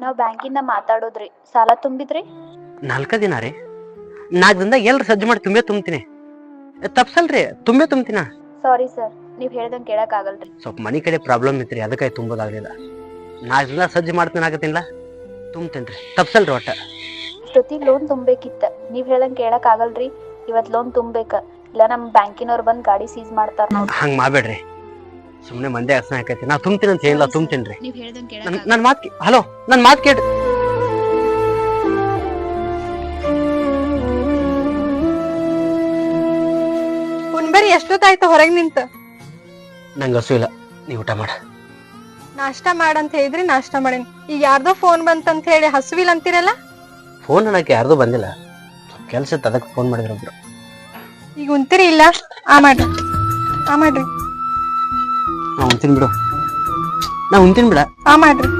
ನಾವು ಬ್ಯಾಂಕಿಂದ ಮಾತಾಡೋದ್ರಿ. ಸಾಲ ತುಂಬಿದ್ರಿ? ನಾಲ್ಕ ದಿನ ರೀ. ನಾಲ್ಕು ದಿನದಾಗ ಎಲ್ರು ಸಜ್ಜು ಮಾಡಿ ತುಂಬೇ ತುಂಬ್ತೀನಿ. ತಪ್ಸಲ್ರಿ ತುಂಬೇ ತುಂಬ್ತೀನ? ಸಾರಿ ಸರ್ ನೀವ್ ಹೇಳ್ದಂಗೆ ಕೇಳಕ್ ಆಗಲ್ರಿ ಸ್ವಲ್ಪ ಮನಿ ಕಡೆ ಪ್ರಾಬ್ಲಮ್ ಇತ್ರಿ ಅದಕ್ಕೆ ತುಂಬೋದಾಗ್ಲಿಲ್ಲ. ನಾಲ್ಕು ದಿನ ಸಜ್ಜು ಮಾಡ್ತೀನಿ ಆಗತ್ತಿಲ್ಲ ತುಂಬ್ತೇನ್ರಿ ತಪ್ಸಲ್ರಿ ಒಟ್ಟ. ಪ್ರತಿ ಲೋನ್ ತುಂಬೇಕಿತ್ತ ನೀವ್ ಹೇಳ್ದಂಗೆ ಕೇಳಕ್ ಆಗಲ್ರಿ ಇವತ್ ಲೋನ್ ತುಂಬೇಕ ಇಲ್ಲ ನಮ್ ಬ್ಯಾಂಕಿನವ್ರು ಬಂದ್ ಗಾಡಿ ಸೀಸ್ ಮಾಡ್ತಾರ ಹಂಗ್ ಮಾಡ್ಬೇಡ್ರಿ. ಸುಮ್ನೆ ಮಂದೆ ಅರ್ಸನ ಹಾಕೈತಿ. ನಾ ತುಂಬ್ತೀನಿ ಅಂತ ಹೇಳಿಲ್ಲ ತುಂಬ್ತೀನಿ ನೀವ್ ಹೇಳ್ದಂಗೆ ನನ್ ನನ್ ಮಾತ್ ಹಲೋ ನನ್ ಮಾತ್ ಕೇಳಿ ಉಣ್ಬರಿ ಎಷ್ಟೊತ್ತಾಯ್ತು ಹೊರಗ್ ನಿಂತ? ನಂಗೆ ಹಸು ಇಲ್ಲ. ನೀ ಊಟ ಮಾಡ. ನಾಷ್ಟಾ ಮಾಡಂತ ಹೇಳಿದ್ರಿ ನಾಷ್ಟಾ ಮಾಡೇನಿ. ಈಗ ಯಾರ್ದೋ ಫೋನ್ ಬಂತಂತ ಹೇಳಿ ಹಸುವಿಲ್ ಅಂತೀರಲ್ಲ? ಫೋನ್ ಅನ್ನಕ್ಕೆ ಯಾರ್ದು ಬಂದಿಲ್ಲ. ಸ್ವಲ್ಪ ಕೆಲ್ಸ ಇತ್ತು ಅದಕ್ಕೆ ಫೋನ್ ಮಾಡಿದ್ರು ಒಬ್ರು. ಈಗ ಉಂತೀರಿ ಇಲ್ಲ? ಆ ಮಾಡ್ರಿ. ಆ ಮಾಡ್ರಿ. ನಾ ಉಂತೀನಿ ಬಿಡು. ನಾ ಬಿಡ. ಆ ಮಾಡ್ರಿ.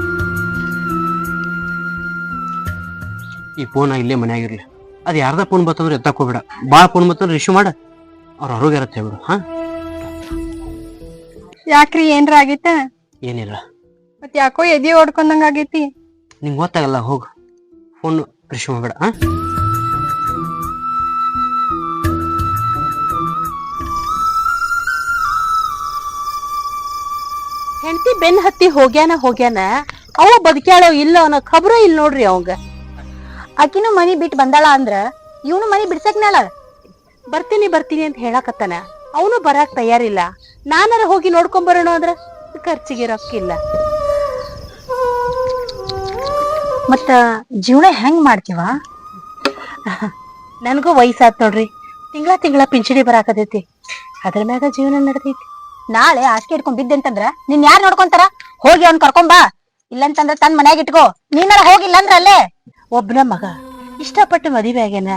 ಈ ಫೋನ್ ಇಲ್ಲೇ ಮನೆಯಾಗಿರ್ಲಿ. ಅದು ಯಾರ್ದ ಫೋನ್ ಬರ್ತಂದ್ರೆ ಎತ್ತಾಕೋಬೇಡ ಹೋಗ್ಬೇಡ. ಭಾಳ ಫೋನ್ ಬರ್ತಂದ್ರೆ ರಿಶೀವ್ ಮಾಡ. ಅವ್ರ ಆರೋಗ್ಯ ಇರತ್ತೆ ಬಿಡು ಹಾ? ಯಾಕ್ರಿ ಏನ್ರ ಆಗೈತ? ಏನಿಲ್ಲ. ಮತ್ ಯಾಕೋ ಎದಿ ಹೊಡ್ಕೊಂಡಂಗ ಆಗೈತಿ. ನಿಂಗೆ ಗೊತ್ತಾಗಲ್ಲ ಹೋಗು. ಫೋನ್ ರಿಶೀವ್ ಮಾಡ್ಬೇಡ ಹಾ? ಹೆಂಡತಿ ಬೆನ್ ಹತ್ತಿ ಹೋಗ್ಯಾನ ಹೋಗ್ಯಾನ, ಅವ ಬದುಕ್ಯಾಳೋ ಇಲ್ಲ ಅನ್ನೋ ಖಬ್ರ ಇಲ್ಲ ನೋಡ್ರಿ ಅವಂಗ. ಆಕಿನೂ ಮನಿ ಬಿಟ್ಟು ಬಂದಾಳ ಅಂದ್ರ ಇವನು ಮನಿ ಬಿಡ್ಸಕ್ನಾಳ ಬರ್ತೀನಿ ಬರ್ತೀನಿ ಅಂತ ಹೇಳಾಕತ್ತಾನ. ಅವನು ಬರಾಕ್ ತಯಾರಿಲ್ಲ. ನಾನಾರ ಹೋಗಿ ನೋಡ್ಕೊಂಬರೋಣ ಅಂದ್ರ ಖರ್ಚಿಗೆ ರೊಕ್ಕಿಲ್ಲ ಮತ್ತ ಜೀವನ ಹೆಂಗ್ ಮಾಡ್ತೀವ? ನನಗೂ ವಯಸ್ಸಾತ್ ನೋಡ್ರಿ. ತಿಂಗಳ ತಿಂಗಳ ಪಿಂಚಣಿ ಬರಾಕತೈತಿ ಅದ್ರ ಮ್ಯಾಗ ಜೀವನ ನಡ್ದೈತಿ. ನಾಳೆ ಹಾಸಿಗೆ ಇಟ್ಕೊಂಡ್ ಬಿದ್ದೆ ಅಂತಂದ್ರ ನಿನ್ ಯಾರು ನೋಡ್ಕೊಂತಾರ? ಹೋಗಿ ಅವ್ನ್ ಕರ್ಕೊಂಬಾ ಇಲ್ಲಂತಂದ್ರ ತನ್ ಮನ್ಯಾಗ ಇಟ್ಕೋ. ನೀನಾರ ಹೋಗಿಲ್ಲ ಅಂದ್ರ ಅಲ್ಲೇ? ಒಬ್ನ ಮಗ ಇಷ್ಟಪಟ್ಟು ಮದುವೆ ಆಗ್ಯಾನ.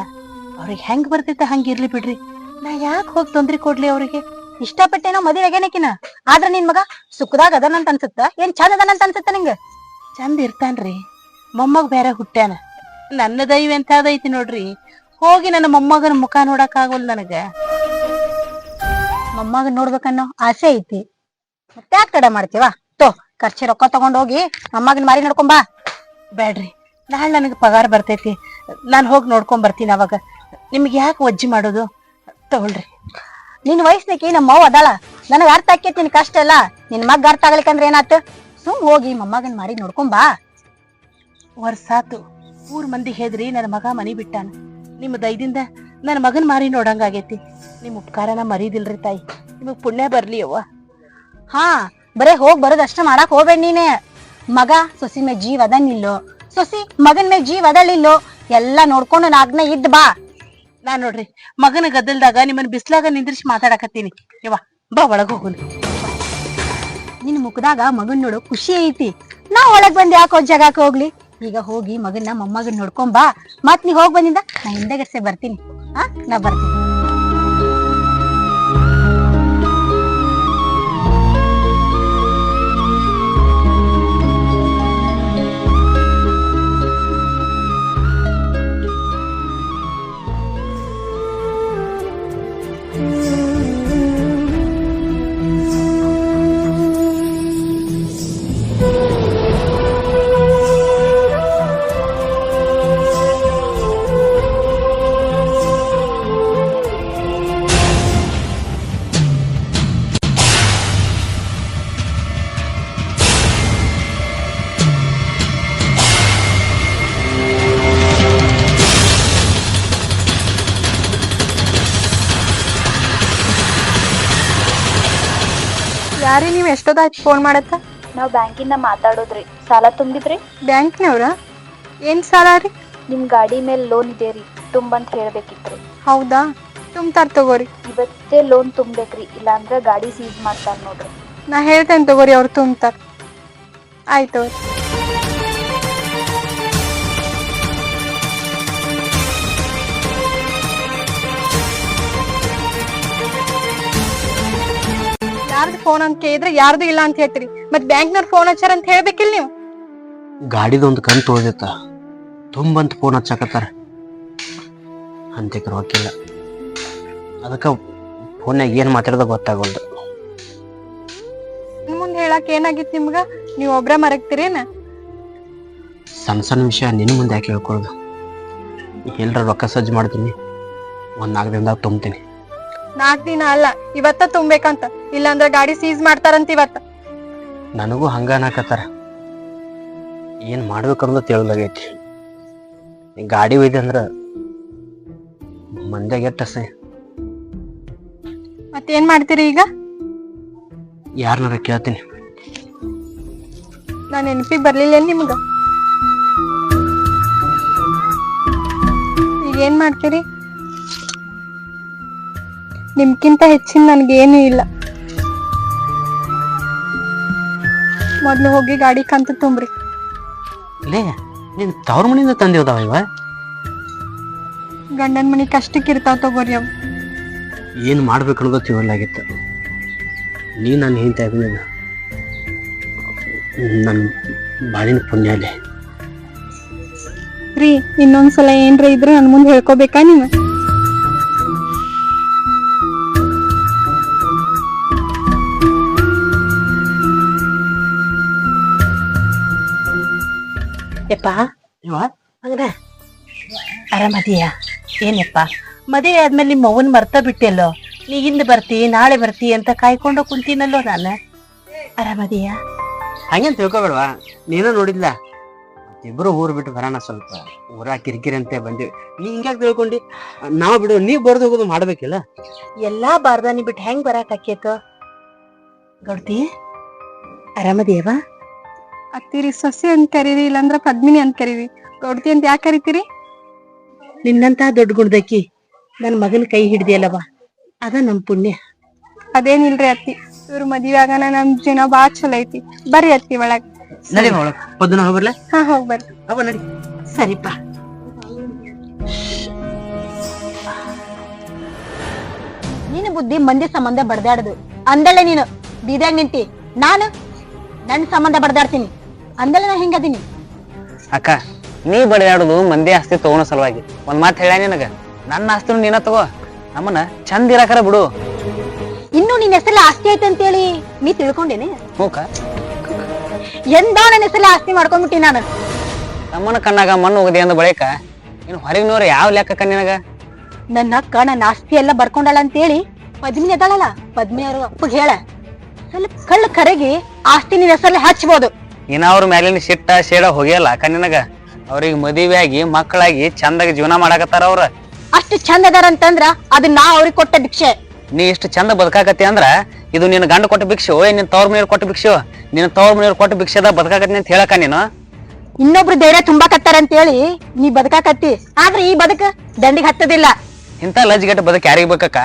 ಅವ್ರಿಗೆ ಹೆಂಗ್ ಬರ್ತೈತ ಹಂಗ ಇರ್ಲಿ ಬಿಡ್ರಿ. ನಾ ಯಾಕೆ ಹೋಗಿ ತೊಂದ್ರೆ ಕೊಡ್ಲಿ ಅವ್ರಿಗೆ? ಇಷ್ಟಪಟ್ಟೇನೋ ಮದುವೆ ಆಗ್ಯಾನಕಿನ. ಆದ್ರ ನಿನ್ ಮಗ ಸುಖದಾಗ ಅದನಂತ ಅನ್ಸುತ್ತ? ಏನ್ ಚಂದ ಅದನಂತ ಅನ್ಸುತ್ತ ನಿಂಗ? ಚಂದ ಇರ್ತಾನ್ರಿ. ಮೊಮ್ಮಗ ಬೇರೆ ಹುಟ್ಟ್ಯಾನ. ನನ್ನ ದೈವ ಎಂತಾದೈತಿ ನೋಡ್ರಿ. ಹೋಗಿ ನನ್ನ ಮೊಮ್ಮಗನ ಮುಖ ನೋಡಕ್ ಆಗೋಲ್ ನನಗ. ಮೊಮ್ಮಗನ್ ನೋಡ್ಬೇಕನ್ನೋ ಆಸೆ ಐತಿ. ಮತ್ತೆ ಯಾಕೆ ತಡ ಮಾಡ್ತೀವ? ತೋ, ಖರ್ಚಿ ರೊಕ್ಕ ತಗೊಂಡೋಗಿ ಮೊಮ್ಮಗನ್ ಮಾರಿ ನೋಡ್ಕೊಂಬಾ ಬಾ. ಬ್ಯಾಡ್ರಿ, ನಾಳೆ ನನಗೆ ಪಗಾರ ಬರ್ತೈತಿ. ನಾನು ಹೋಗಿ ನೋಡ್ಕೊಂಡ್ ಬರ್ತೀನಿ ಅವಾಗ. ನಿಮ್ಗೆ ಯಾಕೆ ಒಜ್ಜಿ ಮಾಡೋದು? ತಗೊಳ್ರಿ. ನಿನ್ ವಯಸ್ಸಿನಕಿ ನಮ್ಮ ಅವ್ವ ಅದಾಳ. ನನಗೆ ಅರ್ಥ ಆಕೇತಿ ನಿನ್ ಕಷ್ಟ ಎಲ್ಲ. ನಿನ್ ಮಗ್ ಅರ್ಥ ಆಗ್ಲಿಕ್ಕಂದ್ರೆ ಏನಾತ ಸುಮ್ ಹೋಗಿ ಮೊಮ್ಮಗನ್ ಮಾರಿ ನೋಡ್ಕೊಂಬಾ ವರ್ಸಾತು ಊರ್ ಮಂದಿ ಹೇದ್ರಿ ನನ್ನ ಮಗ ಮನಿ ಬಿಟ್ಟಾನ. ನಿಮ್ಮ ದಯದಿಂದ ನನ್ನ ಮಗನ್ ಮಾರಿ ನೋಡಂಗಾಗೈತಿ ನಿಮ್ ಉಪಕಾರನ ಮರೀದಿಲ್ರಿ ತಾಯಿ. ನಿಮಗ್ ಪುಣ್ಯ ಬರ್ಲಿ ಅವ್ವ. ಹಾ, ಬರೇ ಹೋಗ್ ಬರೋದ್ ಅಷ್ಟ ಮಾಡಾಕ್ ಹೋಗ್ಬೇಡ ನೀನೆ. ಮಗ, ಸೊಸಿ ಮೇ ಜೀವ ಅದನ್ನಿಲ್ಲೋ ಸೊಸಿ, ಮಗನ್ ಮೇ ಜೀವ್ ಅದಳಿಲ್ಲೋ ಎಲ್ಲಾ ನೋಡ್ಕೊಂಡು ನಾಗ್ನ ಇದ್ ಬಾ. ನಾ ನೋಡ್ರಿ, ಮಗನ ಗದ್ದಲ್ದಾಗ ನಿಮ್ಮನ್ ಬಿಸ್ಲಾಗ ನಿಂದ್ರಿಸಿ ಮಾತಾಡಕತ್ತೀನಿ. ಯವ್ವ, ಬಾ ಒಳಗ ಹೋಗು ನಿನ್ ಮುಖದಾಗ ಮಗನ್ ನೋಡೋ ಖುಷಿ ಐತಿ. ನಾ ಒಳಗ್ ಬಂದ್ ಯಾಕೋ ಜಾಗಕ್ಕೆ ಹೋಗ್ಲಿ? ಈಗ ಹೋಗಿ ಮಗನ್ನ ಮೊಮ್ಮಗನ್ ನೋಡ್ಕೊಂಬಾ ಮತ್ ನೀ ಹೋಗ್ ಬಂದಿಂದ ನಾ ಹಿಂದೆಗರ್ಸೆ ಬರ್ತೀನಿ. ಹಾ ನಾ ಬರ್ತೀನಿ ಎಷ್ಟೊತ್ತಾಯ್ತು ಫೋನ್ ಮಾಡತ್ತ ನಾವ್ ಬ್ಯಾಂಕಿಂದ ಮಾತಾಡೋದ್ರಿ. ಸಾಲ ತುಂಬಿದ್ರಿ? ಬ್ಯಾಂಕ್ನವ್ರ? ಏನ್ ಸಾಲ ರೀ? ನಿಮ್ ಗಾಡಿ ಮೇಲೆ ಲೋನ್ ಇದೆ ರೀ. ತುಂಬಂತ ಹೇಳ್ಬೇಕಿತ್ರಿ ಹೌದಾ? ತುಂಬ್ತಾರ ತಗೋರಿ. ಇವತ್ತೇ ಲೋನ್ ತುಂಬೇಕ್ರಿ ಇಲ್ಲಾಂದ್ರ ಗಾಡಿ ಸೀಸ್ ಮಾಡ್ತಾರ ನೋಡ್ರಿ. ನಾ ಹೇಳ್ತೇನೆ ತಗೋರಿ ಅವ್ರು ತುಂಬ್ತಾರ. ಆಯ್ತು ಯಾರ್ದು ಫೋನ್ ಅಂತ ಕೇಳಿದ್ರೆ ಯಾರ್ದು ಇಲ್ಲ ಅಂತ ಹೇಳ್ತೀರಿ? ಮತ್ ಬ್ಯಾಂಕ್ನವ್ರ ಫೋನ್ ಹಚ್ಚಾರ ಅಂತ ಹೇಳ್ಬೇಕಿಲ್ಲ ನೀವು? ಗಾಡಿದೊಂದು ಕಂತು ತೊಳ್ದಿತ್ತ ತುಂಬಂತ ಫೋನ್ ಹಚ್ಚಾಕತ್ತಾರ. ಅಂತಿಕ್ರ ಇಲ್ಲ ಅದಕ್ಕೆ ಫೋನ್ಯಾಗ ಏನು ಮಾತಾಡೋದು ಗೊತ್ತಾಗೋದು ಮುಂದೆ ಹೇಳಕ್ ಏನಾಗಿತ್ತು ನಿಮ್ಗ? ನೀವು ಒಬ್ರ ಮರಗ್ತೀರೇನ? ಸಣ್ಣ ಸಣ್ಣ ವಿಷಯ ನಿನ್ನ ಮುಂದೆ ಯಾಕೆ ಹೇಳ್ಕೊಳ್ಳೋದು ಎಲ್ಲರ ರೊಕ್ಕ ಸಜ್ಜು ಮಾಡ್ತೀನಿ. ಒಂದು ನಾಲ್ಕು ದಿನದಾಗ ತುಂಬ್ತೀನಿ. ನಾಲ್ಕ್ ದಿನ ಅಲ್ಲ ಇವತ್ತ ತುಂಬೇಕಂತ. ಇಲ್ಲಾಂದ್ರ ಗಾಡಿ ಸೀಸ್ ಮಾಡ್ತಾರಂತ ಇವತ್ತ. ನನಗೂ ಹಂಗ ಅನ್ನಕತ್ತಾರ. ಏನು ಮಾಡ್ಬೇಕನ್ನೋದು ತಿಳಿದಾಗೈತಿ ಗಾಡಿ ಒಯ್ದೆ ಅಂದ್ರ ಮಂದ್ಯಾಗ ಎಷ್ಟು ಅಸಹ್ಯ ಮತ್ತೇನ್ ಮಾಡ್ತೀರಿ ಈಗ? ಯಾರನ್ನಾರ ಕೇಳ್ತೀನಿ. ನಾನು ನೆನಪಿಗೆ ಬರ್ಲಿಲ್ಲ ನಿಮ್ಗ? ಈಗ ಏನ್ ಮಾಡ್ತೀರಿ? ನಿಮ್ಕಿಂತ ಹೆಚ್ಚಿನ ನನ್ಗೇನು ಇಲ್ಲ. ಮೊದ್ಲು ಹೋಗಿ ಗಾಡಿ ಕಂತು ತುಂಬ್ರಿ. ಲೇ ನಿನ್ ತವ್ರ ಮನೆಯಿಂದ ತಂದಿವ್ದಾವ ಇವ? ಗಂಡನ ಮನೆ ಕಷ್ಟಕ್ಕೆ ಇರ್ತಾವ ತಗೋರಿ ಅವ್. ಏನು ಮಾಡ್ಬೇಕು ಅನ್ನೋದು ನೀ ನನ್ನ ಹಿಂತ ನನ್ನ ನನ್ನ ಬಾಳಿನ ಪುಣ್ಯ ಅಲ್ಲೇ ರೀ ಇನ್ನೊಂದ್ಸಲ ಏನ್ರ ಇದ್ರೆ ನನ್ ಮುಂದೆ ಹೇಳ್ಕೋಬೇಕಾ ನೀನು? ಯಪ್ಪ ಇವ ಹಂಗ್ರ ಆರಾಮದೀಯ ಏನಪ್ಪ? ಮದುವೆ ಆದ್ಮೇಲೆ ನಿಮ್ಮ ಅವನ್ ಮರ್ತ ಬಿಟ್ಟೆಲ್ಲೋ? ನೀ ಹಿಂದ್ ಬರ್ತಿ ನಾಳೆ ಬರ್ತಿ ಅಂತ ಕಾಯ್ಕೊಂಡು ಕುಂತೀನಲ್ಲೋ ನಾನು? ಆರಾಮದೀಯ ಹಂಗೇನ್ ತಿಳ್ಕೊಬೇಡವಾ ನೀನು ನೋಡಿದ್ಲ? ಇಬ್ರು ಊರ್ ಬಿಟ್ಟು ಬರೋಣ ಸ್ವಲ್ಪ. ಊರ ಕಿರಿಕಿರಿ ಅಂತ ಬಂದಿವಿ. ನೀ ಹಿಂಗ್ಯಾಕ್ ತಿಳ್ಕೊಂಡಿ? ನಾವ್ ಬಿಡು ನೀವ್ ಬರ್ದು ಹೋಗೋದು ಮಾಡ್ಬೇಕಿಲ್ಲ? ಎಲ್ಲಾ ಬಾರ್ದಾನಿ ಬಿಟ್ಟು ಹೆಂಗ್ ಬರಾಕ್ ಆಕೇತು ಗೌಡ್ತಿ? ಆರಾಮದಿಯವ ಅತ್ತಿರಿ ಸೊಸೆ ಅಂತ ಕರೀರಿ ಇಲ್ಲಾಂದ್ರ ಪದ್ಮಿನಿ ಅಂತ ಕರೀರಿ. ಗೌಡ್ತಿ ಅಂತ ಯಾಕೆ ಕರಿತೀರಿ? ನಿನ್ನಂತ ದೊಡ್ಡ ಗುಣದಕ್ಕಿ ನನ್ ಮಗನ ಕೈ ಹಿಡ್ದಿಯಲ್ಲವ ಅದ ನಮ್ ಪುಣ್ಯ. ಅದೇನಿಲ್ರಿ ಅತ್ತಿ ಇವ್ರ ಮದ್ವೆ ಆಗಾನ ನಮ್ ಜೀವನ ಬಾಳ ಚಲೋ ಐತಿ. ಬರ್ರಿ ಅತ್ತಿ ಒಳಗ್. ನಡಿ ಒಳಗ್ ಪದ್ನ ಹೋಗ್ಬರ್ಲ ಹಾ ಹೋಗ್ ಬರ್ರಿ. ಅವ ನಡಿ. ಸರಿಪ. ನಿನ್ನ ಬುದ್ಧಿ ಮಂದಿ ಸಂಬಂಧ ಬಡ್ದಾಡುದು. ಅಂದಳೆ ನೀನು ಬೀದಾಗ ನಿಂತಿ. ನಾನು ನನ್ ಸಂಬಂಧ ಬಡ್ದಾಡ್ತೀನಿ. ಅಂದಳೆ ನಾ ಹೆಂಗದೀನಿ ಅಕ್ಕ ನೀ ಬಡಿದಾಡುದು ಮಂದಿ ಆಸ್ತಿ ತಗೊಳೋ ಸಲುವಾಗಿ. ಒಂದ್ ಮಾತು ಹೇಳ ನಿನಗ? ನನ್ನ ಆಸ್ತಿನೂ ನೀನ ತಗೋ. ನಮ್ಮನ್ನ ಚಂದ ಇರಾಕರ ಬಿಡು. ಇನ್ನು ನಿನ್ನ ಹೆಸರಲ್ಲಿ ಆಸ್ತಿ ಐತೆ ಅಂತೇಳಿ ನೀ ತಿಳ್ಕೊಂಡೇನೆ? ಹೂಕ? ಎಂದೋ ನನ್ನ ಹೆಸರಲ್ಲಿ ಆಸ್ತಿ ಮಾಡ್ಕೊಂಡ್ಬಿಟ್ಟಿ ನಾನು. ತಮ್ಮನ ಕಣ್ಣಾಗ ಮಣ್ಣು ಹೋಗದೆ ಅಂದ ಬಳಿಕ ಇನ್ನು ಹೊರಗಿನವ್ರು ಯಾವ ಲೆಕ್ಕಕ್ಕ ನಿನಗ? ನನ್ನ ಅಕ್ಕ ನನ್ನ ಆಸ್ತಿ ಎಲ್ಲ ಬರ್ಕೊಂಡಳ ಅಂತೇಳಿ ಪದ್ಮಿನಿ ಅದಾಳಲ್ಲ ಪದ್ಮಿನಿ ಅವ್ರ ಅಪ್ಪಗೆ ಹೇಳ. ಸ್ವಲ್ಪ ಕಳ್ಳ ಕರಗಿ ಆಸ್ತಿ ನಿನ್ನ ಹೆಸರಲ್ಲಿ ಹಚ್ಬೋದು. ಇನ್ನ ಅವ್ರ ಮ್ಯಾಲಿನ ಸಿಟ್ಟ ಶೇಡ ಹೋಗಿಯಲ್ಲ ಅಕ್ಕ ನಿನಗ ಅವ್ರಿಗೆ ಮದುವೆ ಆಗಿ ಮಕ್ಕಳಾಗಿ ಚಂದಾಗಿ ಜೀವನ ಮಾಡಾಕತ್ತಾರ ಅವ್ರ. ಅಷ್ಟು ಚಂದ ಅದಾರ ಅಂತಂದ್ರ ಅದು ನಾ ಅವ್ರಿಗೆ ಕೊಟ್ಟ ಭಿಕ್ಷೆ. ನೀ ಇಷ್ಟು ಚಂದ ಬದುಕಾಕತ್ತಿ ಅಂದ್ರ ಇದು ನಿನ್ನ ಗಂಡ ಕೊಟ್ಟ ಭಿಕ್ಷೆ ಓ ನಿನ್ ತವ್ರ ಮನೆಯವ್ರು ಕೊಟ್ಟ ಭಿಕ್ಷೆ ನಿನ್ನ ತವ್ರ ಮನೆಯವ್ರು ಕೊಟ್ಟ ಭಿಕ್ಷೆದ ಬದುಕಾಕತ್ತಿ ಅಂತ ಹೇಳಕ ನೀನು. ಇನ್ನೊಬ್ರು ಧೈರ್ಯ ತುಂಬಾಕತ್ತಾರ ಅಂತೇಳಿ ನೀ ಬದುಕಾಕತ್ತಿ. ಆದ್ರೆ ಈ ಬದುಕ ದಂಡಿಗೆ ಹತ್ತದಿಲ್ಲ. ಇಂಥ ಲಜ್ಜೆಗೆಟ್ಟ ಬದುಕು ಯಾರಿಗೆ ಬೇಕಕ್ಕ?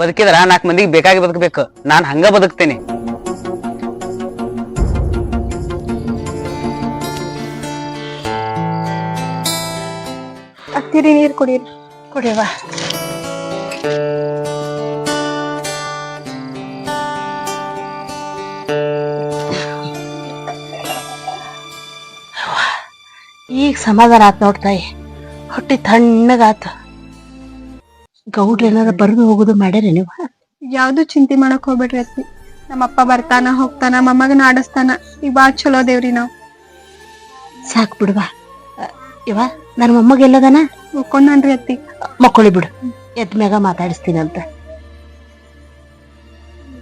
ಬದುಕಿದ್ರ ನಾಲ್ಕು ಮಂದಿಗೆ ಬೇಕಾಗಿ ಬದುಕಬೇಕು. ನಾನು ಹಂಗ ಬದುಕ್ತೇನೆ. ಅತ್ತಿರಿ ನೀರು ಕುಡೀರಿ. ಕುಡಿಯವ ಈಗ ಸಮಾಧಾನ ಆತ್ ನೋಡ್ತಾಯಿ ಹೊಟ್ಟೆ ತಣ್ಣಗಾತ. ಗೌಡ್ರ ಏನಾರ ಬರ್ದು ಹೋಗುದು ಮಾಡ್ಯಾರ ನೀವು ಯಾವ್ದು ಚಿಂತೆ ಮಾಡಕ್ ಹೋಗ್ಬೇಡ್ರಿ ಅತ್ತಿ. ನಮ್ಮಪ್ಪ ಬರ್ತಾನ ಹೋಗ್ತಾನ ಮೊಮ್ಮಗನ ಆಡಸ್ತಾನ. ಈಗ ಬಾಳ್ ಚಲೋ ದೇವ್ರಿ ನಾವ್. ಸಾಕ್ ಬಿಡುವ. ಇವ ನನ್ನ ಮೊಮ್ಮಗೆಲ್ಲದನ ಮಕ್ಕೊಂಡ್ರಿ ಅತ್ತಿ. ಮಕ್ಕಳಿ ಬಿಡು. ಎದ್ ಮ್ಯಾಗ ಮಾತಾಡಿಸ್ತೀನಂತ.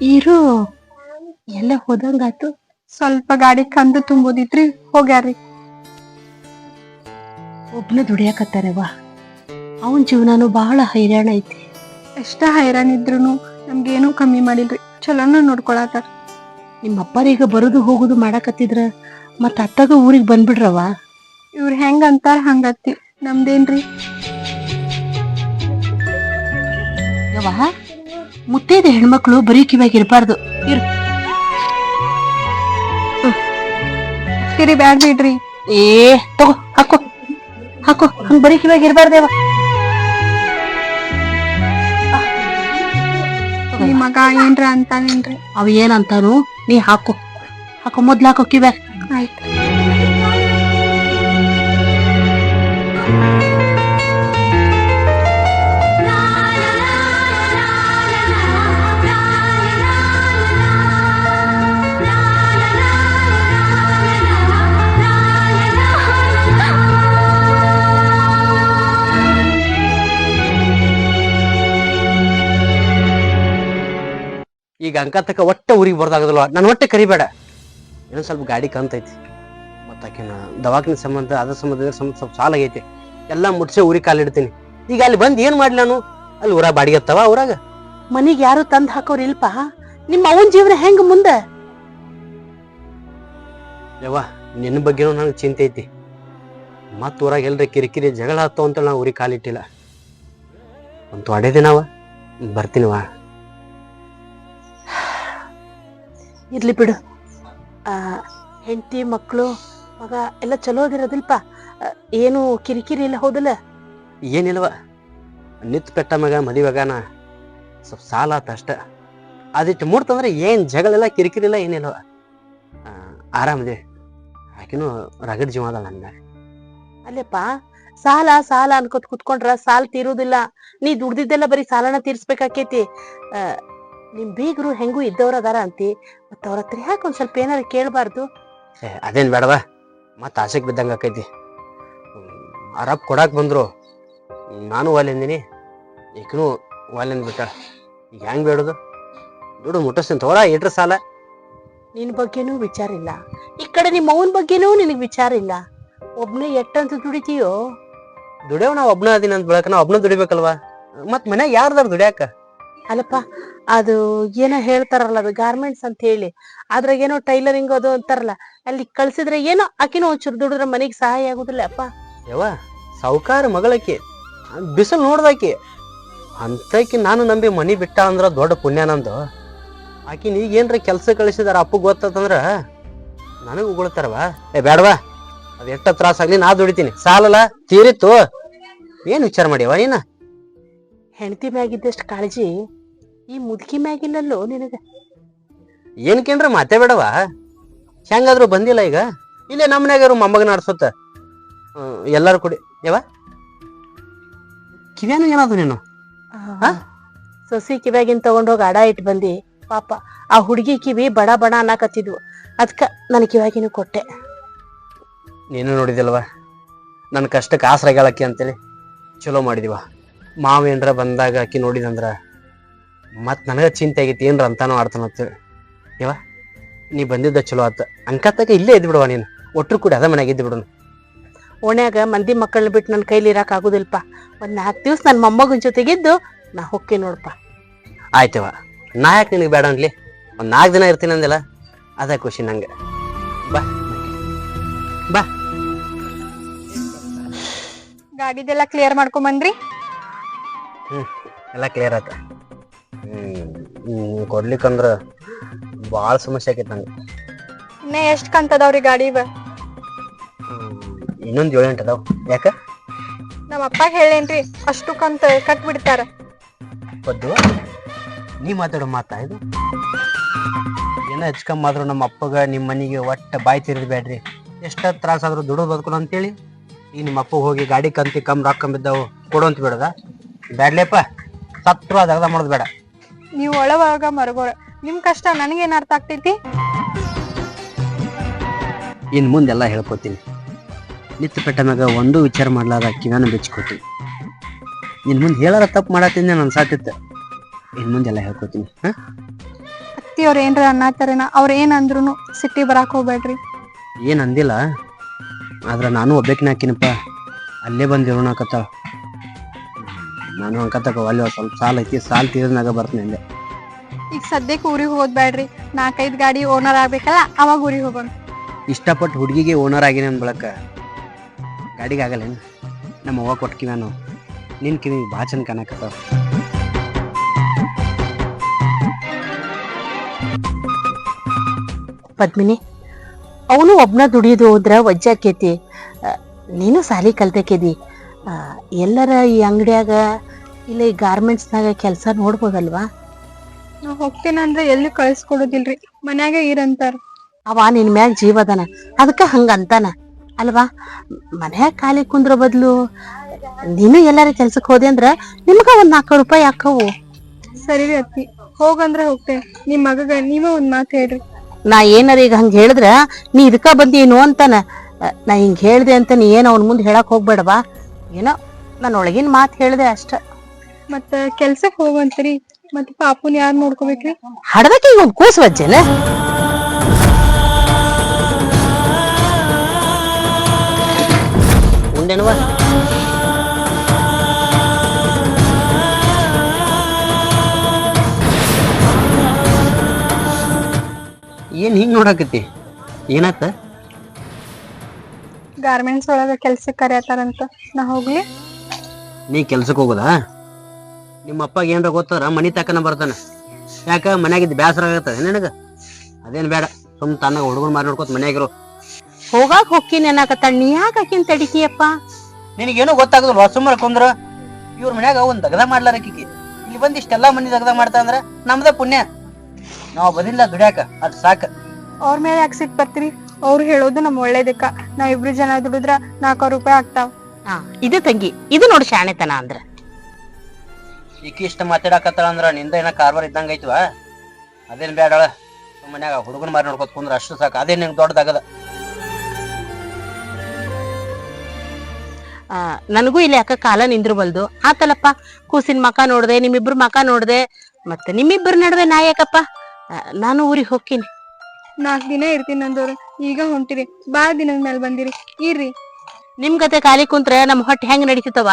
ಇರು. ಎಲ್ಲ ಹೋದಂಗಾತು ಸ್ವಲ್ಪ ಗಾಡಿ ಕಂದು ತುಂಬೋದಿತ್ರಿ ಹೋಗ್ಯಾರ್ರಿ. ಒಬ್ನ ದುಡಿಯಾಕತ್ತಾರವ ಅವನ್ ಜೀವನಾನು ಬಹಳ ಹೈರಾಣ ಐತಿ. ಎಷ್ಟ ಹೈರಾಣ ಇದ್ರುನು ನಮ್ಗೇನು ಕಮ್ಮಿ ಮಾಡಿಲ್ರಿ. ಚಲೋನ ನಿಮ್ಮ ಈಗ ಬರುದು ಹೋಗುದು ಮಾಡಾಕತ್ತಿದ್ರ ಮತ್ತ ಅತ್ತಾಗ ಊರಿಗೆ ಬಂದ್ಬಿಡ್ರವ. ಇವ್ರ ಹೆಂಗ ಅಂತಾರ ಹಂಗತ್ತಿ. ನಮ್ದೇನ್ರಿ? ಯವ್ವ ಮುತ್ತೈದ ಹೆಣ್ಮಕ್ಳು ಬರೀ ಕಿವ್ಯಾಗ ಇರಬಾರ್ದು. ಇರು. ತಿರಿ ಬ್ಯಾಡ್ ಬಿಡ್ರಿ ಏ ತಗೋ ಹಾಕೋ. ಹಾಕೋ ಹಂಗ ಬರೀ ಕಿವ್ಯಾಗ ಇರಬಾರ್ದೇವ ನಿಮ್ಮ ಮಗ ಏನ್ರ ಅಂತಾನೇನ್ರಿ? ಅವ ಏನಂತಾನು ನೀ ಹಾಕೋ. ಹಾಕೋ ಮೊದ್ಲು ಹಾಕೋ ಕಿವ್ಯಾಗ. ಆಯ್ತು. ಈಗ ಅಂಕತಕ್ಕ ಒಟ್ಟ ಊರಿಗೆ ಬರ್ದಾಗದಲ್ವ? ನಾನು ಒಟ್ಟೆ ಕರಿಬೇಡ. ಏನೋ ಸ್ವಲ್ಪ ಗಾಡಿ ಕಂತೈತಿ ಮತ್ತಾಕಿನ ದವಾಖಾನೆ ಸಂಬಂಧ ಅದ್ರ ಸಂಬಂಧ ಇದ್ರ ಸಂಬಂಧ ಸ್ವಲ್ಪ ಸಾಲ ಆಗೈತಿ ಎಲ್ಲ ಮುಟ್ಸೆ ಊರಿಗೆ ಕಾಲಿಡ್ತೀನಿ ಈಗ ಅಲ್ಲಿ ಬಂದು ಏನು ಮಾಡ್ಲಿ ನಾನು? ಅಲ್ಲಿ ಊರಾಗ ಬಾಡಿಗೆ ಹತ್ತವ ಊರಾಗ? ಮನೆಗೆ ಯಾರು ತಂದು ಹಾಕೋರ್ ಇಲ್ಪ? ನಿಮ್ಮ ಅವನ ಜೀವನ ಹೆಂಗ್ ಮುಂದೆ? ಯವ್ವ ನಿನ್ನ ಬಗ್ಗೆನೂ ನನಗೆ ಚಿಂತೆ ಐತಿ. ಮತ್ ಊರಾಗ ಎಲ್ರಿ ಕಿರಿಕಿರಿ ಜಗಳ ಹತ್ತೋ ಅಂತ ನಾವು ಊರಿಗೆ ಕಾಲಿಟ್ಟಿಲ್ಲ ಒಂದು ಅಡೆ ಬರ್ತೀನಿ ಬರ್ತೀನಿವಾ ಇರ್ಲಿ ಬಿಡು. ಹೆಂಡತಿ ಮಕ್ಕಳು ಮಗ ಎಲ್ಲ ಚಲೋ ಆಗಿರೋದಿಲ್ಪ. ಏನು ಕಿರಿಕಿರಿ ಇಲ್ಲ ಹೌದಲ್ಲ? ಏನಿಲ್ವ? ನಿತ್ ಪೆಟ್ಟ ಮಗ ಮದಿವಾಗನ ಸ್ವಲ್ಪ ಸಾಲ ಆತ ಅಷ್ಟ. ಅದಿಟ್ಟು ಮೂಡ್ತಂದ್ರೆ ಏನು ಜಗಳಿಲ್ಲ ಕಿರಿಕಿರಿ ಇಲ್ಲ ಏನಿಲ್ವ? ಆರಾಮದೆ ಆಕಿನೂ ರಗಡ್ ಜೀವ ಅದ ನನ್ನ ಅಲ್ಲಪ್ಪ ಸಾಲ ಸಾಲ ಅನ್ಕೋತ್ ಕುತ್ಕೊಂಡ್ರ ಸಾಲ ತೀರುದಿಲ್ಲ. ನೀ ದುಡ್ದಿದ್ದೆಲ್ಲ ಬರೀ ಸಾಲನ ತೀರ್ಸ್ಬೇಕಾಕೇತಿ. ನಿಮ್ ಬೀಗರು ಹೆಂಗೂ ಇದ್ದವ್ರ ಅದಾರ ಅಂತಿ ಮತ್ತ ಅವ್ರ ಹತ್ರ ಯಾಕೆ ಒಂದ್ ಸ್ವಲ್ಪ ಏನಾರ ಕೇಳಬಾರ್ದು? ಏ ಅದೇನ್ ಬೇಡವಾ? ಮತ್ತ ಆಸೆಗೆ ಬಿದ್ದಂಗ ಆಕೈತಿ. ಅರಬ್ ಕೊಡಾಕ್ ಬಂದ್ರು. ನಾನು ಒಲೆಂದಿನಿ ಈಕನು ಒಲೆಂದ್ ಬಿಟ್ಟ ಈಗ ಹೆಂಗ್ ಬೇಡುದು? ದುಡ್ಡು ಮುಟ್ಟಿಸ್ತೀನಿ ತೋರ ಇಟ್ರ ಸಾಲ. ನಿನ್ ಬಗ್ಗೆನೂ ವಿಚಾರ ಇಲ್ಲ. ಈ ಕಡೆ ನಿಮ್ಮ ಅವನ್ ಬಗ್ಗೆನೂ ನಿನಗ್ ವಿಚಾರ ಇಲ್ಲ. ಒಬ್ನೇ ಎಟ್ಟಂತ ದುಡಿತೀಯೋ? ದುಡಿಯೋ ನಾ ಒಬ್ನ ಅದೀನಿ ಅಂತ ಬೆಳಕ ನಾ ಒಬ್ನ ದುಡಿಬೇಕಲ್ವಾ? ಮತ್ ಮನ್ಯಾಗ ಯಾರ್ದಾರ ದುಡಿಯಾಕ? ಅಲ್ಲಪ್ಪ, ಅದು ಏನೋ ಹೇಳ್ತಾರಲ್ಲ ಅದು ಗಾರ್ಮೆಂಟ್ಸ್ ಅಂತ ಹೇಳಿ. ಅದ್ರಾಗ ಏನೋ ಟೈಲರಿಂಗ್ ಅದು ಅಂತಾರಲ್ಲ, ಅಲ್ಲಿ ಕಳ್ಸಿದ್ರೆ ಏನೋ ಆಕಿನೂ ಒಂಚೂರು ದುಡಿದ್ರೆ ಮನೆಗೆ ಸಹಾಯ ಆಗುದಿಲ್ಲ ಅಪ್ಪ. ಯವ್ವ, ಸಾವುಕಾರ ಮಗಳಕಿ, ಬಿಸಿಲು ನೋಡ್ದಾಕಿ. ಅಂತಕಿ ನಾನು ನಂಬಿ ಮನಿ ಬಿಟ್ಟ ಅಂದ್ರ ದೊಡ್ಡ ಪುಣ್ಯ ನಂದು. ಆಕಿನ ಈಗ ಏನ್ರ ಕೆಲ್ಸ ಕಳಿಸಿದಾರ ಅಪ್ಪ ಗೊತ್ತಂದ್ರ ನನಗೆ ಉಗುಳ್ತಾರವ ಏ ಬೇಡವಾ ಅದ್ ತ್ರಾಸ ಆಗ್ಲಿ, ನಾ ದುಡಿತೀನಿ. ಸಾಲಲ್ಲ, ತೀರಿತ್ತು. ಏನ್ ವಿಚಾರ ಮಾಡ್ಯವ ನೀನ? ಹೆಂಡತಿ ಮ್ಯಾಗಿದ್ದಷ್ಟು ಕಾಳಜಿ ಈ ಮುದುಕಿ ಮ್ಯಾಗಿಲ್ಲಲ್ಲೋ ನಿನಗೆ? ಏನ್ಕೇನ್ರ ಮಾತೇ ಬೇಡವ? ಹೆಂಗಾದ್ರು ಬಂದಿಲ್ಲ ಈಗ? ಇಲ್ಲೇ ನಮ್ಮ ಮನ್ಯಾಗಾರು ಮೊಮ್ಮಗನ ಆಡ್ಸೋತ. ಎಲ್ಲರೂ ಕೊಡಿ. ಯಾವ ಕಿವ್ಯಾನು ಏನಾದ್ರು ನೀನು? ಸೊಸಿ ಕಿವ್ಯಾಗಿನ್ ತಗೊಂಡೋಗಿ ಅಡ ಇಟ್ಟು ಬಂದಿ. ಪಾಪ ಆ ಹುಡುಗಿ ಕಿವಿ ಬಡ ಬಡ ಅನ್ನಕತ್ತಿದ್ವು. ಅದಕ್ಕೆ ನನ್ನ ಕಿವ್ಯಾಗಿನ ಕೊಟ್ಟೆ. ನೀನು ನೋಡಿದಿಲ್ವ ನನ್ನ ಕಷ್ಟಕ್ಕೆ ಆಸರಾಗ್ಯಾಳಕ್ಕಿ ಅಂತೇಳಿ ಚಲೋ ಮಾಡಿದಿವ ಮಾವ ಏನರ ಬಂದಾಗ ಆಕಿ ನೋಡಿದಂದ್ರ, ಮತ್ ನನಗ ಚಿಂತೆ ಆಗೈತಿ, ಏನ್ರ ಅಂತಾನೋ ಆಡ್ತಾನ ಇವ ನೀ ಬಂದಿದ್ದ ಚಲೋ ಆತ. ಅಂಕತ್ತಾಗ ಇಲ್ಲೇ ಇದ್ ಬಿಡವ ನೀನು. ಒಟ್ರು ಕೂಡ ಅದ ಮನ್ಯಾಗ ಇದ್ದು ಬಿಡೋನು. ಓಣ್ಯಾಗ ಮಂದಿ ಮಕ್ಕಳನ್ನ ಬಿಟ್ಟು ನನ್ನ ಕೈಲಿ ಇರಾಕ್ ಆಗುದಿಲ್ಪ. ಒಂದ್ ನಾಲ್ಕು ದಿವಸ ನನ್ನ ಮೊಮ್ಮಗನ್ ಜೊತೆಗಿದ್ದು ನಾ ಹೊಕ್ಕೆ ನೋಡಪ್ಪ. ಆಯ್ತವ ನಾ ಯಾಕೆ ನಿನಗೆ ಬೇಡ ಅನ್ಲಿ? ಒಂದ್ ನಾಲ್ಕು ದಿನ ಇರ್ತೀನಿ ಅಂದಿಲ್ಲ. ಅದ ಖುಷಿ ನಂಗೆ. ಬಾ ಬಾ. ಗಾಡಿದೆಲ್ಲ ಕ್ಲಿಯರ್ ಮಾಡ್ಕೊಂಡ್ ಎಲ್ಲ ಕ್ಲಿಯರ್ ಆತ ಹ್ಮ್ ಕೊಡ್ಲಿಕ್ಕಂದ್ರ ಭಾಳ ಸಮಸ್ಯೆ ಆಕೈತಿ ನಂಗೆ. ಇನ್ನ ಎಷ್ಟ್ ಕಂತದವ್ರಿ ಗಾಡಿ ಇವ? ಇನ್ನೊಂದ್ ಏಳು ಎಂಟು ಅದಾವ. ಯಾಕ? ನಮ್ಮ ಅಪ್ಪ ಹೇಳೇನ್ರಿ ಅಷ್ಟು ಕಂತ ಕಟ್ ಬಿಡ್ತಾರ ಬದ್ದು ನೀ ಮಾತಾಡೋ ಮಾತಾ ಇದು? ಏನ ಹೆಚ್ಕಮ್ಮ ಆದ್ರೂ ನಮ್ಮ ಅಪ್ಪಗ ನಿಮ್ಮ ಮನೆಗೆ ಒಟ್ಟ ಬಾಯಿ ತಿರಿದ್ ಬೇಡ್ರಿ ಎಷ್ಟ ತ್ರಾಸ ಆದ್ರೂ ದುಡಿದು ಬದುಕೋಣ ಅಂತೇಳಿ ಈ ನಿಮ್ಮ ಅಪ್ಪಗೆ ಹೋಗಿ ಗಾಡಿ ಕಂತಿ ಕಮ್ ರೊಕ್ಕ ಬಿದ್ದಾವು ಕೊಡು ಅಂತ ಬಿಡದ. ಬ್ಯಾಡ್ಲೇಪ ಸತ್ರು ಅದಾಗ ಮಾಡೋದು ಬೇಡ. ನೀವು ಒಳವಾಗ ಮರಗೋರ. ನಿಮ್ ಕಷ್ಟ ನನಗೇನ್ ಅರ್ಥ ಆಗ್ತೈತಿ? ಇನ್ ಮುಂದೆಲ್ಲ ಹೇಳ್ಕೊತೀನಿ. ನಿತ್ತು ಪೆಟ್ಟ ಮ್ಯಾಗ ಒಂದು ವಿಚಾರ ಮಾಡ್ಲಾರ ಕಿವ್ಯಾನ ಬೆಚ್ಕೋತೀನಿ. ಇನ್ ಮುಂದೆ ಹೇಳಾರ ತಪ್ಪು ಮಾಡತ್ತೀನಿ ನಾನು ಸಾತಿತ್ತ ಇನ್ ಮುಂದೆಲ್ಲ ಹೇಳ್ಕೊತೀನಿ ಹಾ? ಅತ್ತಿಯವ್ರ ಏನ್ರ ಅನ್ನತಾರೇನ ಅವ್ರ ಏನ್ ಅಂದ್ರುನು ಸಿಟ್ಟಿ ಬರಾಕ್ ಹೋಗ್ಬೇಡ್ರಿ. ಏನ್ ಅಂದಿಲ್ಲ ಆದ್ರ ನಾನು ಒಬ್ಬಾಕಿನ ಹಾಕಿನಪ್ಪ. ಅಲ್ಲೇ ಬಂದಿರೋಣ ಇರೋಣಕತ್ತಾಳ ನಾನು ಅಂಕತಕ ಅಲ್ಲಿ ಒಂದ್ ಸ್ವಲ್ಪ ಸಾಲ ಐತಿ ಸಾಲ ತೀರದ್ನಾಗ ಬರ್ತೀನಿ ಅಂದೆ ಈಗ ಸದ್ಯಕ್ಕೆ ಊರಿಗೆ ಹೋಗೋದ್ ನಾಲ್ಕೈದು ನಾಲ್ಕೈದ್ ಗಾಡಿ ಓನರ್ ಆಗ್ಬೇಕಲ್ಲ ಅವಾಗ ಊರಿಗೆ ಹೋಗೋಣ. ಇಷ್ಟಪಟ್ಟು ಹುಡುಗಿಗೆ ಓನರ್ ಆಗಿನ ಅಂದ್ ಬಳಕ ಗಾಡಿಗೆ ಆಗಲ್ಲೇನು ನಮ್ಮ ಅವ್ವ ಕೊಟ್ಟು ಕಿವ್ಯಾನು ನಿನ್ ಕಿವಿ ಭಾಳ ಚಂದ ಕಾಣಕತ್ತಾವ. ಪದ್ಮಿನಿ ಅವನು ಒಬ್ನ ದುಡಿಯೋದು ಹೋದ್ರ ವಜ್ಜಾಕೇತಿ. ನೀನು ಸಾಲಿ ಕಲ್ತಕೇದಿ. ಆ, ಎಲ್ಲರ ಈ ಅಂಗಡಿಯಾಗ ಇಲ್ಲ ಈ ಗಾರ್ಮೆಂಟ್ಸ್ನಾಗ ಕೆಲಸ ನೋಡ್ಬೋದಲ್ವಾ? ನಾವ್ ಹೋಗ್ತೇನಂದ್ರೆ ಎಲ್ಲಿ ಕಳ್ಸ್ಕೊಡೋದಿಲ್ರಿ? ಮನ್ಯಾಗ ಇರಂತಾರ ಅವ ನಿನ್ ಮ್ಯಾಗ ಜೀವದನ ಅದಕ್ಕ ಹಂಗ ಅಂತಾನ. ಅಲ್ವಾ? ಮನ್ಯಾಗ ಖಾಲಿ ಕುಂದ್ರ ಬದ್ಲು ನೀನು ಎಲ್ಲಾರ ಕೆಲ್ಸಕ್ಕೆ ಹೋದೆ ಅಂದ್ರ ನಿಮ್ಗ ಒಂದ್ ನಾಲ್ಕು ರೂಪಾಯಿ ಹಾಕವು. ಸರಿ ರೀ ಅತ್ತಿ. ಹೋಗಂದ್ರ ಹೋಗ್ತೇನೆ. ನಿಮ್ ಮಗಗ ನೀವೇ ಒಂದ್ ಮಾತು ಹೇಳ್ರಿ. ನಾ ಏನಾರ ಈಗ ಹಂಗ ಹೇಳಿದ್ರ ನೀ ಇದಕ್ಕ ಬಂದೇನು ಅಂತಾನ. ನಾ ಹಿಂಗ್ ಹೇಳ್ದೆ ಅಂತ ನೀ ಏನ್ ಅವ್ನ ಮುಂದೆ ಹೇಳಕ್ ಹೋಗ್ಬೇಡವಾ? ಏನೋ ನಾನು ಒಳಗಿನ ಮಾತು ಹೇಳಿದೆ ಅಷ್ಟ. ಮತ್ತ ಕೆಲ್ಸಕ್ ಹೋಗಂತ್ರಿ ಮತ್ತ ಪಾಪುನ್ ಯಾರು ನೋಡ್ಕೋಬೇಕ್ರಿ? ಹಡದಕ್ಕೆ ಈಗ ಒಂದು ಕೂಸು ವಜ್ಜೆನ? ಉಂಡೇನವ ಏನ್ ಹಿಂಗ್ ನೋಡಾಕತಿ ಏನಾತ? ಗಾರ್ಮೆಂಟ್ಸ್ ಒಳಗ ಕೆಲ್ಸಕ್ಕೆ ಕರೆಯತಾರಂತ. ನಾ ಹೋಗ್ಲಿ. ನೀ ಕೆಲ್ಸಕ್ಕೆ ಹೋಗುದಾ? ನಿಮ್ಮ ಅಪ್ಪಗೆ ಏನ್ರ ಗೊತ್ತಾರ ಮನಿ ತಕನ ಬರ್ತಾನೆ. ಯಾಕ? ಮನ್ಯಾಗಿದ್ದು ಬೇಸರ ಆಗತ್ತೆ ನಿನಗ? ಅದೇನ್ ಬೇಡ ಸುಮ್ ತನ್ನ ಹುಡುಗನ್ ಮಾರಿ ನೋಡ್ಕೊತ ಮನ್ಯಾಗಿರು. ಹೋಗಾಕ್ ಹೊಕ್ಕಿನ ಅನ್ನಕತ್ತ ನೀ ಯಾಕೆ ಆಕಿನ್ ತಡಿತೀಯಪ್ಪ? ನಿನಗೇನು ಗೊತ್ತಾಗದಲ್ವಾ? ಸುಮ್ಮನೆ ಕುಂದ್ರ. ಇವ್ರ ಮನ್ಯಾಗ ಒಂದ್ ದಗದ ಮಾಡ್ಲಾರ ಮಾಡ್ಲಾರಕಿಕಿ ಇಲ್ಲಿ ಬಂದ್ ಇಷ್ಟೆಲ್ಲಾ ಮನಿ ದಗದ ಮಾಡ್ತಾ ಅಂದ್ರ ನಮ್ದ ಪುಣ್ಯ. ನಾವ್ ಬದಿಲ್ಲ ದುಡ್ಯಾಕ. ಅದ್ ಸಾಕ. ಅವ್ರ ಮೇಲೆ ಯಾಕೆ ಸಿಟ್ ಬರ್ತೀರಿ? ಅವ್ರು ಹೇಳೋದು ನಮ್ ಒಳ್ಳೇದಕ್ಕ ನಾವ್ ಇಬ್ರು ಜನ ದುಡಿದ್ರ ನಾಲ್ಕಾರು ರೂಪಾಯಿ ಆಗ್ತಾವ. ಹಾ ಇದು ತಂಗಿ ಇದು ನೋಡು ಶಾಣೆತನ ಅಂದ್ರ. ಈಕಿ ಇಷ್ಟ ಮಾತಾಡಕತ್ತಾಳ ಅಂದ್ರ ನಿಂದ ಏನ ಕಾರ್ವಾರ ಇದ್ದಂಗ ಐತ್ವಾ? ಅದೇನ್ ಬೇಡಳ ಮನ್ಯಾಗ ಹುಡುಗನ್ ಮಾರಿ ನೋಡ್ಕೊತ ಕುಂದ್ರ ಅಷ್ಟು ಸಾಕು ಅದೇ ನಿಂಗೆ ದೊಡ್ಡದಾಗದ? ಆ ನನಗೂ ಇಲ್ಲಿ ಯಾಕ ಕಾಲ ನಿಂದ್ರಬಲ್ದು ಆತಲಪ್ಪ ಕೂಸಿನ ಮಕ ನೋಡ್ದೆ ನಿಮ್ಮಿಬ್ರು ಮಕ ನೋಡ್ದೆ ಮತ್ತೆ ನಿಮ್ಮಿಬ್ಬರ ನಡುವೆ ನಾ ಯಾಕಪ್ಪ? ಆ, ನಾನು ಊರಿಗೆ ಹೋಗ್ತೀನಿ. ನಾಲ್ಕ್ ದಿನ ಇರ್ತೀನಿ ನಂದವ್ರು. ಈಗ ಹೊಂಟಿರಿ. ಬಾ ದಿನದ ಮೇಲೆ ಬಂದಿರಿ. ಇರ್ರಿ. ನಿಮ್ ಕತೆ ಖಾಲಿ ಕುಂತ್ರೆ ನಮ್ ಹೊಟ್ಟೆ ಹೆಂಗ್ ನಡೀತಿತ್ತವ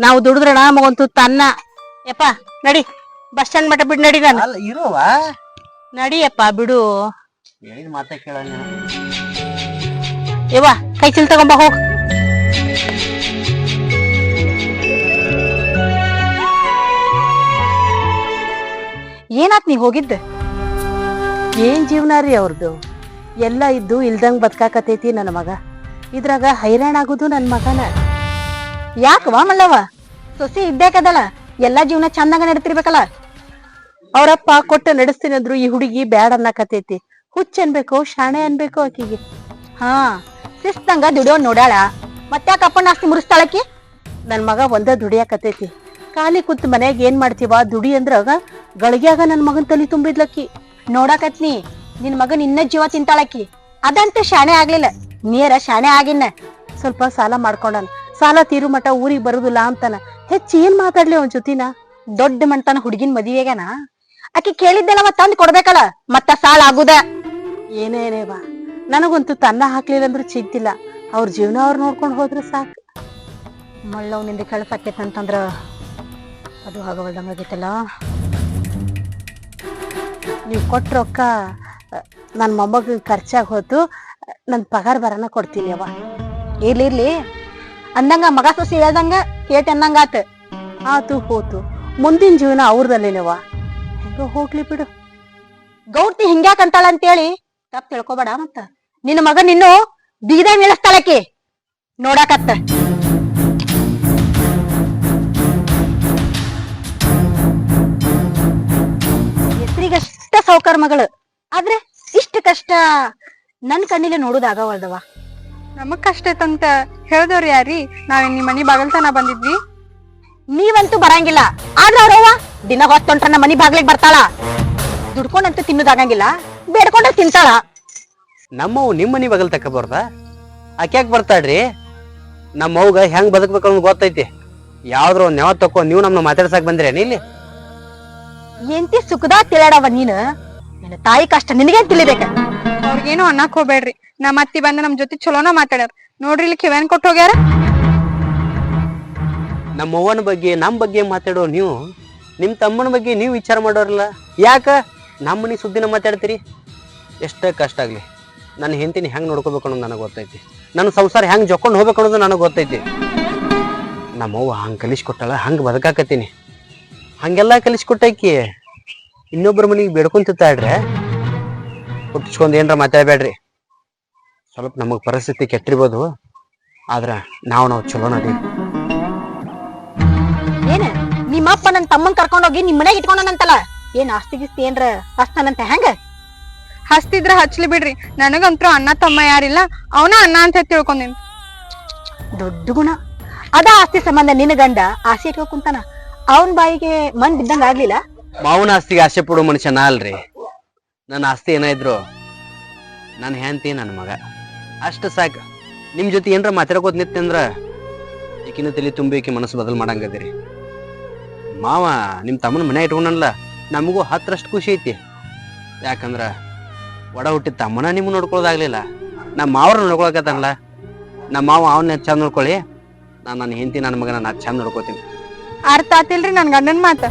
ನಾವು ದುಡಿದ್ರ ತುತ್ತ ತನ್ನ. ಯಪ್ಪ ನಡಿ. ಬಸ್ ಸ್ಟ್ಯಾಂಡ್ ಮಟ್ಟ ಬಿಡ್ ನಡಿ ನಾನು. ಅಲ್ಲ ಇರುವ? ನಡಿಯಪ್ಪ ಬಿಡು. ಹೇಳಿದ ಮಾತ ಕೇಳ ಯವ್ವ ಕೈ ಚೀಲ ತಗೊಂಬ ಹೋಗ. ಏನಾತ್ ನೀ ಹೋಗಿದ್ದ? ಏನ್ ಜೀವನ ರೀ ಅವ್ರದ್ದು ಎಲ್ಲ ಇದ್ದು ಇಲ್ದಂಗ್ ಬದ್ಕಾಕತೈತಿ ನನ್ನ ಮಗ. ಇದ್ರಾಗ ಹೈರಾಣ ಆಗುದು ನನ್ನ ಮಗನ. ಯಾಕವಾ ಮಲ್ಲವ ಸೊಸಿ ಇದ್ದೇಕದಳ ಎಲ್ಲ ಜೀವನ ಚಂದಾಗ ನಡ್ತಿರ್ಬೇಕಲ್ಲ. ಅವರಪ್ಪ ಕೊಟ್ಟು ನಡೆಸ್ತೀನಿ ಅಂದ್ರು ಈ ಹುಡುಗಿ ಬ್ಯಾಡ ಅನ್ನಕತೈತಿ ಹುಚ್ಚ ಅನ್ಬೇಕು, ಶಾಣೆ ಅನ್ಬೇಕು ಆಕಿಗೆ. ಹಾ ಶಿಸ್ತಂಗ ದುಡಿಯೋ ನೋಡ್ಯಾಳ. ಮತ್ತ್ಯಾಕ ಅಪ್ಪಣ್ಣ ಆಸ್ತಿ ಮುರಿಸ್ತಾಳಕಿ ನನ್ ಮಗ ಒಂದ ದುಡಿಯಾಕತೈತಿ ಖಾಲಿ ಕುತ್ ಮನ್ಯಾಗ ಏನ್ ಮಾಡ್ತೀವ? ದುಡಿ ಅಂದ್ರಾಗ ಗಳಿಗ್ಯಾಗ ನನ್ ಮಗನ್ ತಲಿ ತುಂಬಿದ್ಲಕ್ಕಿ. ನೋಡಾಕತ್ನಿ, ನಿನ್ ಮಗನ್ ಇನ್ನ ಜೀವ ತಿಂತಾಳಕಿ. ಅದಂತ ಶಾಣೆ ಆಗ್ಲಿಲ್ಲ. ನೇರ ಶಾಣೆ ಆಗಿನ್ನ. ಸ್ವಲ್ಪ ಸಾಲ ಮಾಡ್ಕೊಂಡನ. ಸಾಲ ತೀರು ಮಠ ಊರಿಗೆ ಬರುದಿಲ್ಲ ಅಂತಾನ. ಹೆಚ್ಚು ಏನ್ ಮಾತಾಡ್ಲಿ ಅವನ್ ಜೊತಿನ? ದೊಡ್ಡ ಮಂಟನ ಹುಡುಗಿನ ಮದುವೆಗನ? ಆಕಿ ಕೇಳಿದ್ದೆಲ್ಲವ ತಂದ್ ಕೊಡ್ಬೇಕಲ್ಲ, ಮತ್ತ ಸಾಲ ಆಗುದ? ಏನೇನೇ ಬಾ. ನನಗಂತೂ ತನ್ನ ಹಾಕ್ಲಿಲ್ಲ ಅಂದ್ರೂ ಚಿಂತಿಲ್ಲ. ಅವ್ರ ಜೀವನ ಅವ್ರು ನೋಡ್ಕೊಂಡು ಹೋದ್ರೆ ಸಾಕು. ಮಳ್ಳವ್ನಿಂದ ಕಳ್ಸಾಕೇತಂತಂದ್ರ ಅದು ಆಗವಲ್ದಂಗಾಗೈತಲ್ಲ ನೀವು ಕೊಟ್ಟ ರೊಕ್ಕ ನನ್ನ ಮೊಮ್ಮಗ ಖರ್ಚಾಗಿ ಹೋತು ನನ್ನ ಪಗಾರ ಬರನ ಕೊಡ್ತೀನಿ ಅವ ಇರ್ಲಿ ಅಂದಂಗ ಮಗ ಸೊಸಿ ಹೇಳ್ದಂಗ ಕೇಟ್ ಅನ್ನಂಗಾತ ಆತು, ಹೋತು. ಮುಂದಿನ ಜೀವನ ಅವ್ರದಲ್ಲೇನವ ಹೆಂಗ ಹೋಗ್ಲಿ ಬಿಡು. ಗೌರ್ತಿ ಹಿಂಗ್ಯಾಕ್ ಅಂತಾಳ ತಪ್ಪ ತಿಳ್ಕೊಬೇಡ ಮತ್ತ. ನಿನ್ನ ಮಗ ನಿನ್ನು ಬೀದ ನಿಲ್ಲಿಸ್ತಾಳಕಿ ನೋಡಾಕತ್ತ. ಸಾವ್ಕಾರ ಮಗಳು. ಆದ್ರೆ ಇಷ್ಟ ಕಷ್ಟ ನನ್ ಕಣ್ಣಿಲೆ ನೋಡುದಾಗವಲ್ದವ ನಮಗ್ ಕಷ್ಟ ಐತಂತ ಹೇಳ್ದವ್ರಿ ಯಾರಿ? ನಾವ್ ನಿಮ್ ಮನಿ ಬಾಗಲ್ತನ ಬಂದಿದ್ವಿ. ನೀವಂತೂ ಬರಂಗಿಲ್ಲ. ಆದ್ರ ಅವ್ರವ್ವ ದಿನ ಹೊತ್ತೊಂಟ್ರ ನಮ್ಮ ಮನಿ ಬಾಗ್ಲಿಗ್ ಬರ್ತಾಳ. ದುಡ್ಕೊಂಡಂತೂ ತಿನ್ನೋದಾಗಂಗಿಲ್ಲ. ಬೇಡ್ಕೊಂಡ್ರೆ ತಿಂತಾಳ. ನಮ್ಮವ್ ನಿಮ್ಮ ಮನಿ ಬಗಲ್ ತಕ್ಕ ಬರ್ದ? ಆಕ್ಯಾಕ್ ಬರ್ತಾಳ್ರಿ? ನಮ್ಮವ್ಗ ಹೆಂಗ್ ಬದುಕ್ಬೇಕು ಅನ್ನೋದು ಗೊತ್ತೈತಿ. ಯಾವ್ದ್ರ ಒಂದ್ ನೆವ ತಕೊ ನೀವು ನಮ್ನ ಮಾತಾಡ್ಸಕ್ ಬಂದ್ರೇನಿ ಇಲ್ಲಿ? ಎಂತಿ ಸುಖದ ತಿಳಾಡವ ನೀನ್? ನಿನ್ನ ತಾಯಿ ಕಷ್ಟ ನಿನಗೇನ್ ತಿಳಿಬೇಕ? ಅವ್ರಿಗೇನು ಅನ್ನಕ್ ಹೋಗ್ಬೇಡ್ರಿ. ನಮ್ಮ ಅತ್ತಿ ಬಂದ ನಮ್ ಜೊತೆ ಚಲೋನ ಮಾತಾಡ್ಯಾರ. ನೋಡ್ರಿ ಇಲ್ಲಿ ಕಿವ್ಯಾನ್ ಕೊಟ್ಟು ಹೋಗ್ಯಾರ? ನಮ್ಮ ಅವ್ವನ ಬಗ್ಗೆ ನಮ್ ಬಗ್ಗೆ ಮಾತಾಡೋ ನೀವು? ನಿಮ್ ತಮ್ಮನ ಬಗ್ಗೆ ನೀವು ವಿಚಾರ ಮಾಡೋರಲ್ಲ ಯಾಕ? ನಮ್ಮ ಮನಿ ಸುದ್ದಿನ ಮಾತಾಡ್ತೀರಿ? ಎಷ್ಟೇ ಕಷ್ಟ ಆಗ್ಲಿ. ನನ್ನ ಹೆಂಡತಿನ ಹೆಂಗ್ ನೋಡ್ಕೋಬೇಕು ಅನ್ನೋದು ನನಗೆ ಗೊತ್ತೈತಿ. ನನ್ನ ಸಂಸಾರ ಹೆಂಗ್ ಜೊಕೊಂಡ್ ಹೋಗ್ಬೇಕು ಅನ್ನೋದು ನನಗೆ ಗೊತ್ತೈತಿ. ನಮ್ಮವ್ವ ಹಂಗ್ ಕಲಿಸ್ಕೊಟ್ಟಾಳ ಹಂಗ್ ಬದುಕಾಕತ್ತೀನಿ. ಹಂಗೆಲ್ಲ ಕಲಿಸ್ಕೊಟ್ಟಾಕಿ. ಇನ್ನೊಬ್ಬರ ಮನೆಗೆ ಬೇಡ್ಕೊಂತಿತ್ತಾಳ್ರೆ ಹುಟ್ಟಿಸ್ಕೊಂಡು ಏನರ ಮಾತಾಡಬೇಡ್ರಿ. ಸ್ವಲ್ಪ ನಮಗೆ ಪರಿಸ್ಥಿತಿ ಕೆಟ್ಟಿರ್ಬೋದು. ಆದ್ರ ನಾವು ನಾವು ಚಲೋ ನಡೀವಿ ಏನ? ನಿಮ್ಮಪ್ಪ ನನ್ನ ತಮ್ಮನ್ ಕರ್ಕೊಂಡೋಗಿ ನಿಮ್ಮ ಮನೆಗೆ ಇಟ್ಕೊಂಡನಂತಲ್ಲ? ಏನ್ ಆಸ್ತಿ ಗಿಸ್ತಿ ಏನ್ರ ಹಸ್ತಾನಂತ ಹೆಂಗ ಹಸ್ತಿದ್ರ ಹಚ್ಲಿ ಬಿಡ್ರಿ. ನನಗಂತೂ ಅಣ್ಣ ತಮ್ಮ ಯಾರಿಲ್ಲ ಅವನ ಅಣ್ಣ ಅಂತ ತಿಳ್ಕೊಂಡಿನಿ. ದೊಡ್ಡ ಗುಣ. ಅದ ಆಸ್ತಿ ಸಂಬಂಧ ನಿನ್ನ ಗಂಡ ಆಸೆ ಇಟ್ಕೊ ಕುಂತಾನ. ಅವನ್ ಬಾಯಿಗೆ ಮನ್ ಬಿದ್ದಂಗ ಆಗ್ಲಿಲ್ಲ? ಮಾವನ ಆಸ್ತಿಗೆ ಆಸೆ ಪಡೋ ಮನುಷ್ಯ ನಾ ಅಲ್ರಿ. ನನ್ನ ಆಸ್ತಿ ಏನ ನನ್ನ ಹೆಂಡತಿ ನನ್ನ ಮಗ. ಅಷ್ಟು ಸಾಕು. ನಿಮ್ ಜೊತೆ ಏನ್ರ ಮಾತಾಡ್ಕೋತ ನಿತ್ತಂದ್ರ ಈಕಿನ ತಲೆ ತುಂಬಿ ಈಕಿ ಮನಸ್ಸು ಬದಲು ಮಾಡಂಗದಿರಿ. ಮಾವ ನಿಮ್ ತಮ್ಮನ ಮನೆ ಇಟ್ಕೊಂಡಲ್ಲ ನಮಗೂ ಹತ್ತರಷ್ಟು ಖುಷಿ ಐತಿ. ಯಾಕಂದ್ರ ಒಡ ಹುಟ್ಟಿದ ತಮ್ಮನ ನಿಮ್ಗೆ ನೋಡ್ಕೊಳ್ಳೋದಾಗ್ಲಿಲ್ಲ ನಮ್ಮ ಮಾವ್ರ ನೋಡ್ಕೊಳಕತ್ತಲ್ಲ ನಮ್ಮ ಮಾವ ಅವನ್ನ ಚಂದ ನೋಡ್ಕೊಳ್ಳಿ. ನಾನು ನನ್ನ ಹೆಂಡತಿ ನನ್ನ ಮಗನ ನಾನು ಚಂದ ನೋಡ್ಕೋತೀನಿ. ಅರ್ಥ ಆತಿಲ್ರಿ ನನ್ ಗಂಡನ್ ಮಾತ.